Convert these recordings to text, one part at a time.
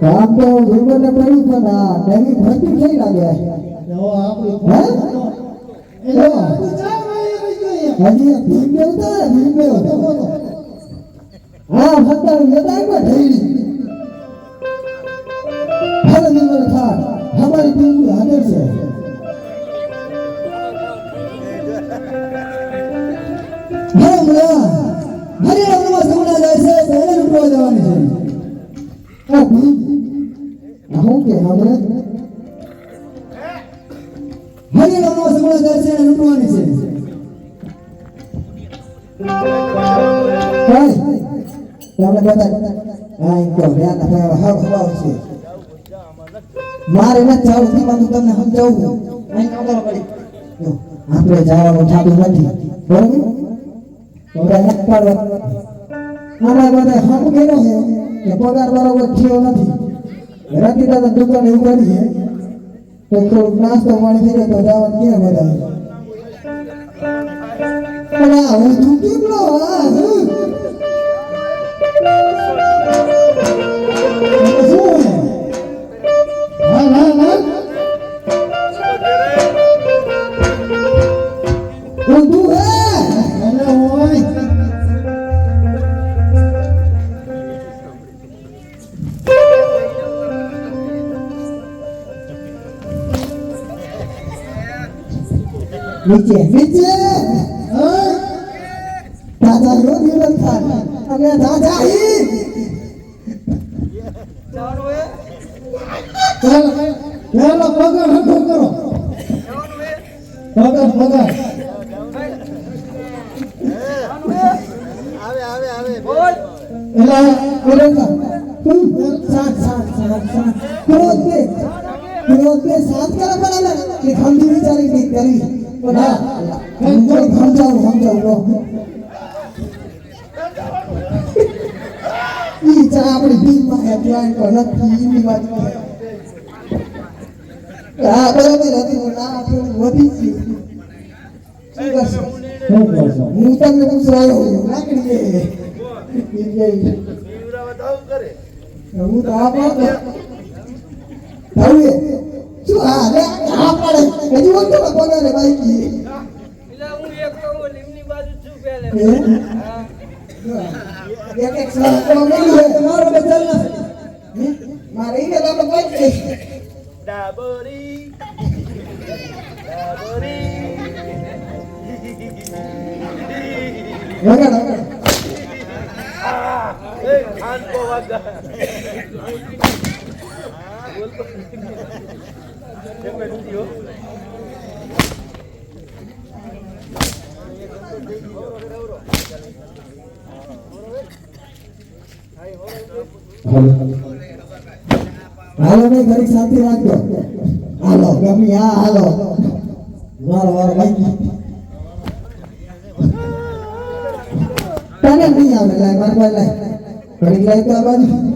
ભૂલને પડ્યું પણ આ નવી ભરતી થઈ લાગે. હે? હજી ભીમ તો ભીમ તો ભક્તા યદાયમાં ઢેરી હર નિમલ ખા હમારી ટીમ હાજર છે. હે. મુલા હરે જાય છે પહેલે લૂંટવા જવાની છે. ભીમ હું કે આપણે હરે રામનો સમણા જાય લૂંટવાની છે. એક તો નથી જવું હું બધા કે પગાર બરોબર થયો નથી. રાતી દાદા દુકાને એવું કરીએ તો થોડુંક નાસ્તો પાણી થઈ જાય તો જવાનું કે બધા પણ આ હું. તું કેમ ના હા હા હા. ઊંધું હે? નીચે નીચે દાદા નો નિવન થાય અને દાદા ચાલો એ ચાલો કરો પગર પગર તું સાત સાત સાત સાત કરો તે કરો તે સાત કરો પણ એટલે ખંડી વિચારી કરી સમજાવું સમજાવું સમજાવું ઈ ચા આપણી ભીમમાં હેડલાઈન તો નથી એની વાત હા બરાબર ના વધી હું તમને પૂછવાયો લાકડી હું તો આ પણ શું હા પાડે હજી વખતે પગારે બાઈકી. એટલે હું એક તો હું લીમની બાજુ છું પહેલે. હા. એક એક સલાહ તો તમારો બદલ મારે ઈને તો આપણે કોઈ જ નહીં. ડાબરી. ડાબરી. વગાડ, વગાડ. એ ખાન કો વાગા. બોલ તો. કેમ બેઠું થયો હાલો ભાઈ ઘડી શાંતિ રાખજો હાલો ગમી હા હાલો વારો વારો ભાઈ. તને નહીં આવે લાય મારી પાસે લાય. ઘડી લાય તો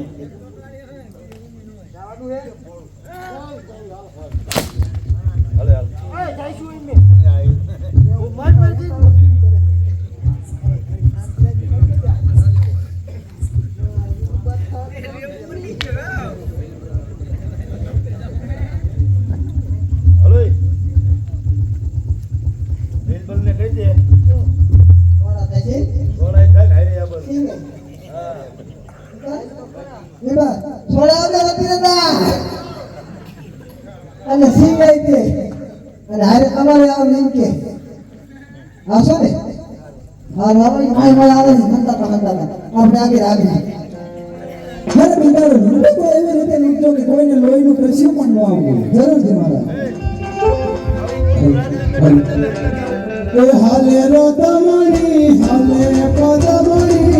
અને સિંગાઈ કે, અને હારે અમારે આવો નહીં કે. આવશો ને? હા મારો માય માય આવે છે ખંતા ખંતા આપણે આગળ આગળ મારે બિચારો લૂંટો એવી રીતે લૂંટો કે કોઈને લોહીનું પ્રશ્યું પણ ન આવવું જરૂર છે મારા. હાલે રતમણી હાલે પદમણી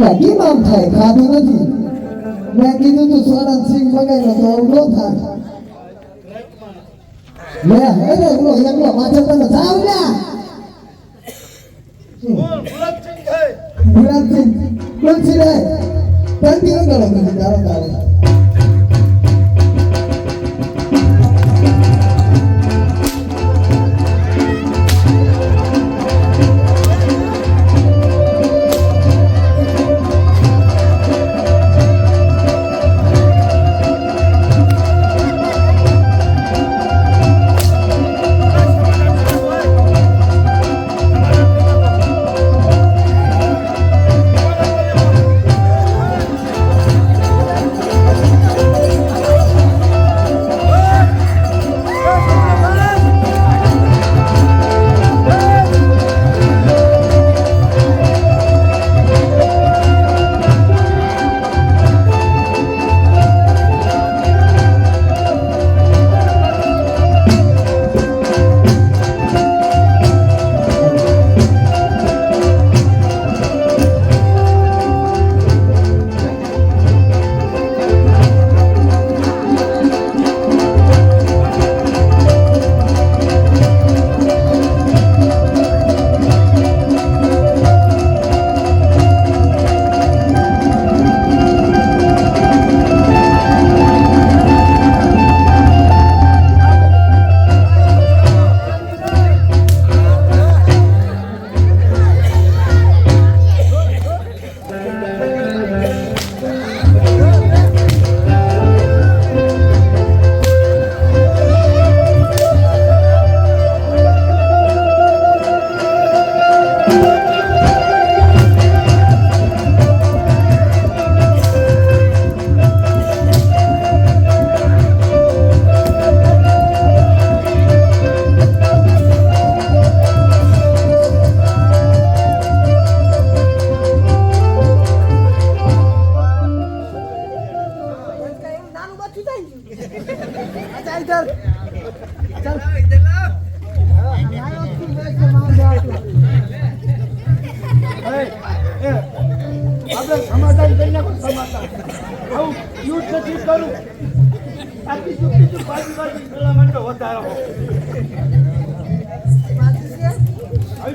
રાગીમાં થાય, ખાધું નથી. મેં કીધું તું સોનંદ સિંહ મગાવ્યો તો અવલો થાય. મેં હવે એકલો એકલો પાછળ તમે જાવ ને ગુલાબસિંહ તુલસી રે. ત્રણ દિવસ ગણો તારો તારે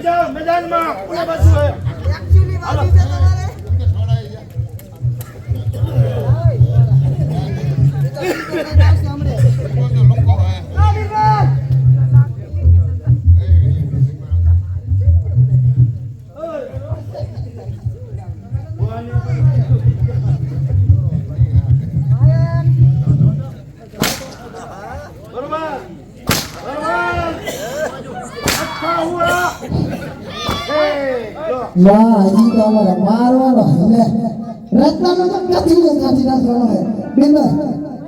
જાઓ મેદાનમાં. કોને બાજુ. હે વાહ હજી તો અમારે મારવાનો હે રત્નાનો તો કાચી ને કાચી નાખવાનો હે બેન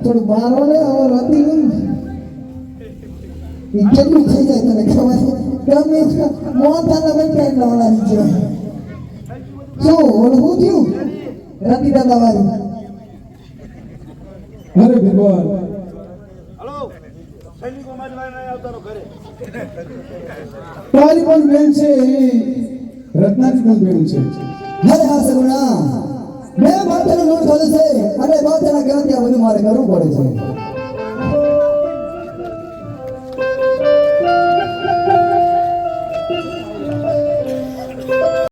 થોડું મારવા ને હવે રતી ને ઈ કેટલું થઈ જાય તને ખબર છે? ગમે મોતાના બેટા એટલે ઓલાની છે. શું થયું? રતી દાદા વાળી. અરે ભગવાન. હલો. સૈનિકો ઘરે. તારી પણ બેન છે રત્નાની પણ છે. હરે હા સગુણા મેં બાતેનો લોટ ખાધો છે. અને બાતેના કહેવાથી આ બધું મારે કરવું પડે છે.